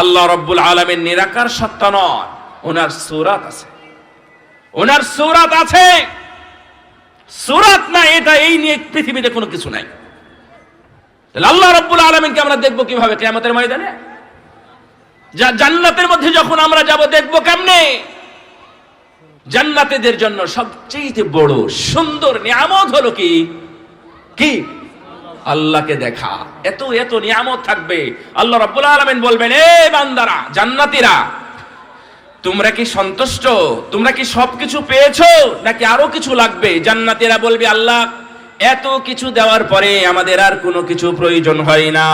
আল্লাহ রব্বুল আলমের নিরাকার সত্তা নয় ওনার সুরাত আছে। ওনার সুরাত আছে। সুরাত না, এটা এই নিয়ে পৃথিবীতে কোনো কিছু নাই। তাহলে আল্লাহ রব্বুল আলমিনকে আমরা দেখব কীভাবে? কেয়ামতের ময়দানে? যা জান্নাতের মধ্যে যখন আমরা যাব, দেখব কেমনে? জান্নাতেদের জন্য সবচেয়ে বড় সুন্দর নিয়ামত হলো কি? আল্লাহকে দেখা। এত এত নিয়ামত থাকবে। আল্লাহ রাব্বুল আলামিন বলবেন, এ বান্দারা, জান্নাতীরা, তোমরা কি সন্তুষ্ট? তোমরা কি সবকিছু পেয়েছ? নাকি আরও কিছু লাগবে? জান্নাতীরা বলবে, আল্লাহ, এত কিছু দেওয়ার পরে আমাদের আর কোনো কিছু প্রয়োজন হয় না।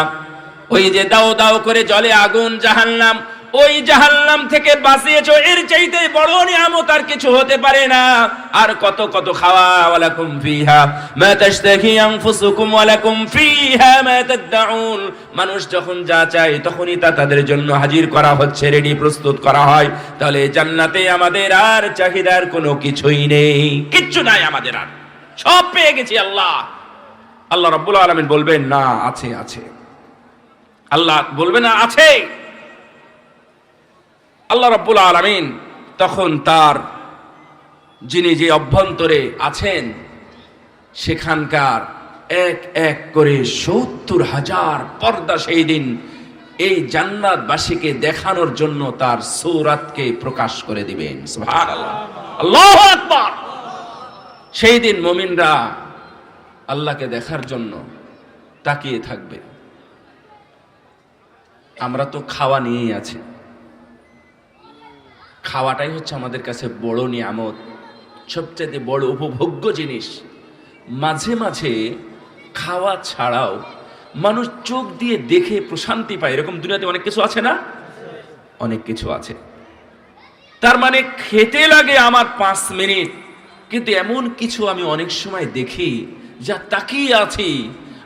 ওই যে দাও দাও করে জলে আগুন, জাহান্নাম ওই জাহান্নাম থেকে বাঁচিয়েছো, এর চাইতে বড় নিয়ামত আর কিছু হতে পারে না। আর কত কত খাওয়া, ওয়ালাকুম ফিহা, মা তাশতাহি আনফুসুকুম, ওয়ালাকুম ফিহা মা তাদউন। মানুষ যখন যা চায়, তখনই তা তাদের জন্য হাজির করা হচ্ছে রেডি প্রস্তুত করা হয়। তাহলে জান্নাতে আমাদের আর চাহিদার কোনো কিছুই নেই। কিচ্ছু নাই আমাদের আর। সব পেয়ে গেছি আল্লাহ। আল্লাহ রাব্বুল আলামিন বলবেন, না, আছে আছে। আল্লাহ বলবে, না, আছে। আল্লাহ রাব্বুল আলামিন তখন তার যিনি যে অভ্যন্তরে আছেন, সেখানকার এক এক করে সত্তর হাজার পর্দা সেই দিন এই জান্নাতবাসীকে দেখানোর জন্য তার সৌরাতকে প্রকাশ করে দিবেন। সেই দিন মুমিনরা আল্লাহকে দেখার জন্য তাকিয়ে থাকবে। আমরা তো খাওয়া নিয়েই আছি। খাওয়াটাই হচ্ছে আমাদের কাছে বড় নিয়ামত সবচেয়ে বড় উপভোগ্য জিনিস। মাঝে মাঝে খাওয়া ছাড়াও মানুষ চোখ দিয়ে দেখে প্রশান্তি পায়। এরকম দুনিয়াতে অনেক কিছু আছে না? অনেক কিছু আছে। তার মানে খেতে লাগে আমার পাঁচ মিনিট, কিন্তু এমন কিছু আমি অনেক সময় দেখি যা তাকিয়ে আছি,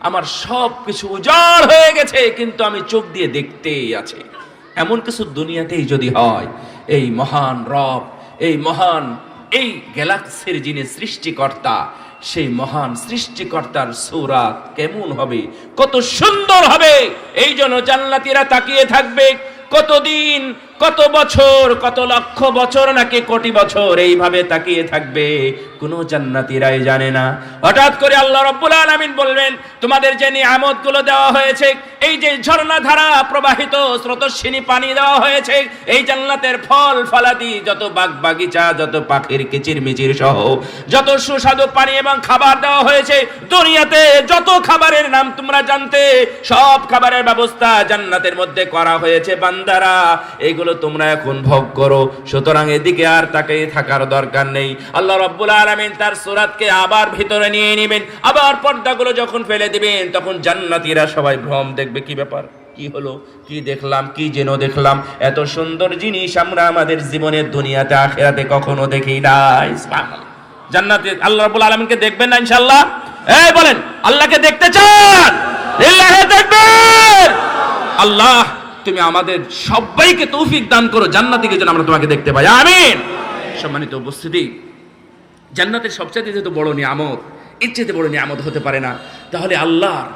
আমার সব কিছু উজাড় হয়ে গেছে, কিন্তু আমি চোখ দিয়ে দেখতেই আছি। এমন কিছু দুনিয়াতেই যদি হয় এই মহান রব, এই মহান, এই গ্যালাক্সির যিনি সৃষ্টিকর্তা, সেই মহান সৃষ্টিকর্তার সৌরাত কেমন হবে? কত সুন্দর হবে! এই জন্য জান্নাতিরা তাকিয়ে থাকবে। কতদিন কত বছর, কত লক্ষ বছর, নাকি কোটি বছর এইভাবে তাকিয়ে থাকবে? কোন জান্নাতীরাই জানে না। হঠাৎ করে আল্লাহ রব্বুল আলামিন বলবেন, তোমাদের যে নিয়ামতগুলো দেওয়া হয়েছে, এই যে ঝর্ণা ধারা প্রবাহিত স্রোতস্বিনী পানি দেওয়া হয়েছে, এই জান্নাতের ফল ফলাদি, যত বাগ বাগিচা, যত পাখির কিচির মিচির সহ, যত সুস্বাদু পানি এবং খাবার দেওয়া হয়েছে, দুনিয়াতে যত খাবারের নাম তোমরা জানতে, সব খাবারের ব্যবস্থা জান্নাতের মধ্যে করা হয়েছে, বান্দারা। এইগুলো তোমরা এখন ভোগ করো। সুতরাং এদিকে আর তাকে থাকার দরকার নেই। আল্লাহ রব্বুল আলামিন তার সুরাতকে আবার ভিতরে নিয়ে নেবেন। আবার পর্দাগুলো যখন ফেলে দিবেন, তখন জান্নাতীরা সবাই ভ্রম দেখবে। কি ব্যাপার? কি হলো? কি দেখলাম? কি যেন দেখলাম? এত সুন্দর জিনিস আমরা আমাদের জীবনের দুনিয়াতে, আখেরাতে কখনো দেখি নাই। জান্নাতে আল্লাহ রাব্বুল আলামিনকে দেখবেন না ইনশাআল্লাহ? এই বলেন, আল্লাহকে দেখতে চান? তাকবীর আল্লাহ তুমি আমাদের সবাইকে তৌফিক দান করো জান্নাতিকে যেন আমরা তোমাকে দেখতে পাই। আমিন। সম্মানিত উপস্থিতি, জান্নাতের সবচেয়ে যেহেতু বড় নিয়ামত, এর চেয়ে বড় নিয়ামত হতে পারে না। তাহলে আল্লাহ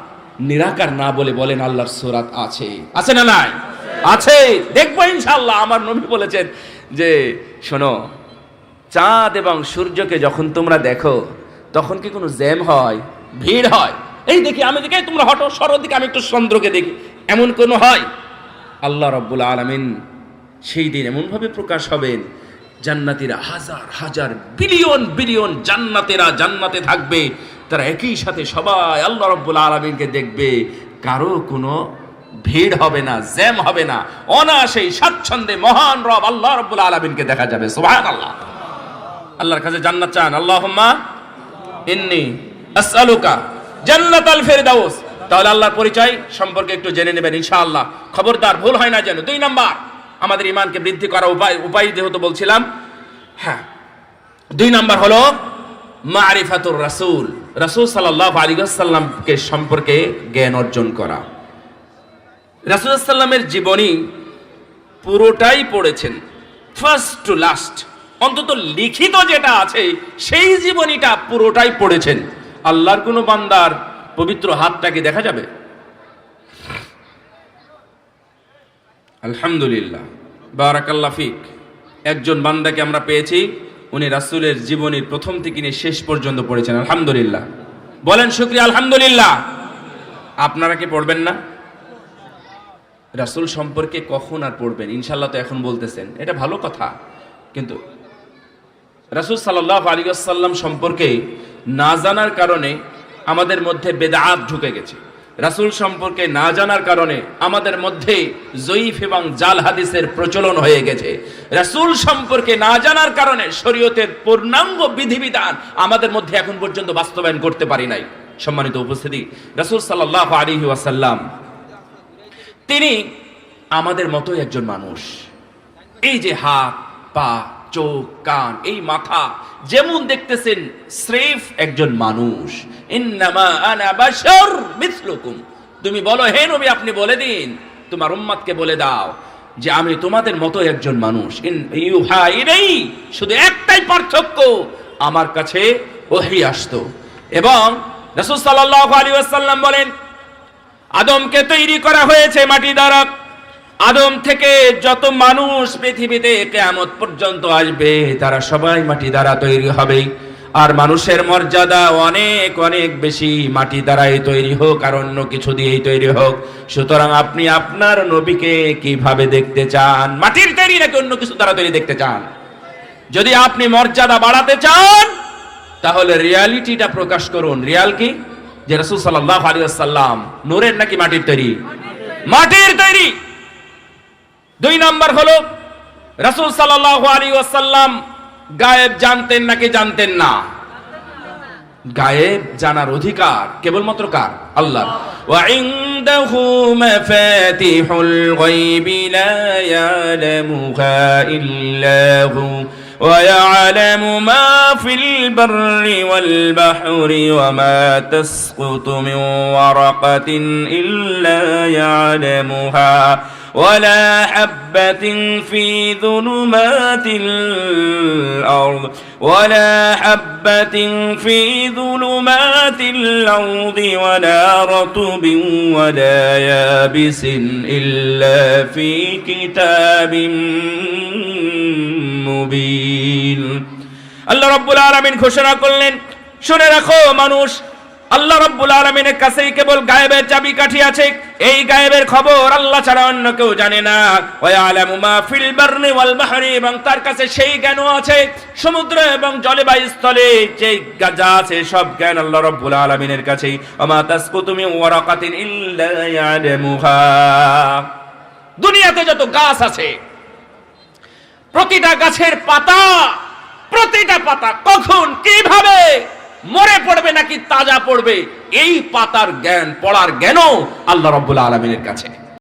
নিরাকার না বলে বলেন আল্লাহর সুরাত আছে। আছে না নাই? আছে। দেখব ইনশাআল্লাহ। আমার নবী বলেছেন যে, শোনো, চাঁদ এবং সূর্যকে যখন তোমরা দেখো, তখন কি কোনো জ্যাম হয়? ভিড় হয়? এই দেখি, আমি দেখি তোমরা হটো সরো দিকে আমি একটু চন্দ্রকে দেখি। এমন কোনো হয়? আল্লাহ রব্বুল আলমিন সেই দিন এমনভাবে প্রকাশ হবেন, জান্নাতীরা হাজার হাজার, বিলিয়ন বিলিয়ন জান্নাতেরা জান্নাতে থাকবে। তারা একই সাথে সবাই আল্লাহ রব্বুল আলমিনকে দেখবে। কারও কোনো ভিড় হবে না, জ্যাম হবে না। অনায়াসেই স্বাচ্ছন্দ্যে মহান রব আল্লাহ রব্বুল আলমিনকে দেখা যাবে। সুবহান আল্লাহ আল্লাহর কাছে জান্নাত চান। আল্লাহুম্মা ইন্নি আসআলুকা জান্নাতাল ফেরদাউস। তাহলে আল্লাহর পরিচয় সম্পর্কে একটু জেনে নেবেন, ইনশাআল্লাহ। খবরদার, ভুল হয় না যেন। দুই নাম্বার, আমাদের ইমানকে বৃদ্ধি করা উপায় উপায় যেহেতু বলছিলাম হ্যাঁ। দুই নাম্বার হলো মারিফাতুর রাসূল। রাসূল সাল্লাল্লাহু আলাইহি ওয়াসাল্লামকে সম্পর্কে জ্ঞান অর্জন করা। রাসূল সাল্লামের জীবনী পুরোটাই পড়েছেন। ফার্স্ট টু লাস্ট অন্তত লিখিত যেটা আছে, সেই জীবনীটা পুরোটাই পড়েছেন। আল্লাহর কোনো বান্দার পবিত্র হাতটাকে দেখা যাবে? আলহামদুলিল্লাহ। বারাকাল্লা ফিক। একজন বান্দাকে আমরা পেয়েছি, উনি রাসূলের জীবনীর প্রথম থেকে নিয়ে শেষ পর্যন্ত পড়েছেন। আলহামদুলিল্লাহ। বলেন শুক্রিয়া, আলহামদুলিল্লাহ। আপনারা কি পড়বেন না? রাসূল সম্পর্কে কখন আর পড়বেন? ইনশাল্লাহ তো এখন বলতেছেন। এটা ভালো কথা। কিন্তু রাসূল সাল্লাহ আলী আসাল্লাম সম্পর্কে না জানার কারণে আমাদের মধ্যে বেদাত ঢুকে গেছে। রাসূল সম্পর্কে না জানার কারণে আমাদের মধ্যে জয়ীফ এবং জাল হাদিসের প্রচলন হয়ে গেছে। রাসূল সম্পর্কে না জানার কারণে শরীয়তের পূর্ণাঙ্গ বিধিবিধান আমাদের মধ্যে এখন পর্যন্ত বাস্তবায়ন করতে পারি নাই। সম্মানিত উপস্থিতি, রাসূল সাল্লাহ আলী ওয়াসাল্লাম, তিনি আমাদের মতোই একজন মানুষ। এই যে হাত, পা চোখ কান এই মাথা। যেমন দেখতেছেন স্রেফ একজন মানুষ। তুমি বলো, হে নবী, আপনি বলে দিন, তোমার উম্মাদকে বলে দাও যে আমি তোমাদের মতো একজন মানুষ। শুধু একটাই পার্থক্য, আমার কাছে ওহি আসতো। এবং রাসূল সাল্লাল্লাহু আলাইহি ওয়াসাল্লাম বলেন, আদমকে তৈরি করা হয়েছে মাটি দ্বারা। আদম থেকে যত মানুষ পৃথিবীতে কেয়ামত পর্যন্ত আসবে, তারা সবাই মাটি দ্বারা তৈরি হবে। আর মানুষের মর্যাদা অনেক অনেক বেশি মাটি দ্বারাই তৈরি হোক আর অন্য কিছু দিয়েই তৈরি হোক। সুতরাং আপনি আপনার নবীকে কীভাবে দেখতে চান? মাটির তৈরি নাকি অন্য কিছু দ্বারা তৈরি দেখতে চান? যদি আপনি মর্যাদা বাড়াতে চান, তাহলে রিয়ালিটিটা প্রকাশ করুন। রিয়াল কি? যে রসুল সাল্লাহ আলী সাল্লাম নূরের নাকি মাটির তৈরি? মাটির তৈরি। দুই নম্বর হলো রসুল সাল্লাহ আলী ওয়াসাল্লাম গায়েব জানতেন নাকি জানতেন না গায়েব জানার অধিকার কেবলমাত্র কার আল্লাহ وعنده مفاتيح الغيب لا يعلمها إلا هو ويعلم ما في البر والبحر وما تسقط من ورقة إلا يعلمها ولا حبة في ظلمات الأرض ولا حبة في ظلمات الأرض ولا رطب ولا يابس إلا في كتاب মুবিন আল্লাহ রাব্বুল আলামিন ঘোষণা করলেন শুনে রাখো মানুষ আল্লাহ রাব্বুল আলামিনের কাছেই কেবল গায়েবের চাবিকাঠি আছে। এই গায়েবের খবর আল্লাহ ছাড়া অন্য কেউ জানে না। মা ফিল বারনি ওয়াল বাহরি এবং তার কাছে সেই জ্ঞানও আছে। সমুদ্র এবং জলে বা স্থলে যে যা আছে সব জ্ঞান আল্লাহ রাব্বুল আলামিনের কাছেই। ওয়া মা তাসকুতু মিন ওয়ারাকাতিন ইল্লা ইয়ালামুহা দুনিয়াতে যত গাছ আছে, প্রতিটা গাছের পাতা, প্রতিটা পাতা কখন, কীভাবে মরে পড়বে নাকি তাজা পড়বে? এই পাতার জ্ঞান পড়ার জ্ঞানও আল্লাহ রব্বুল আলমিনের কাছে।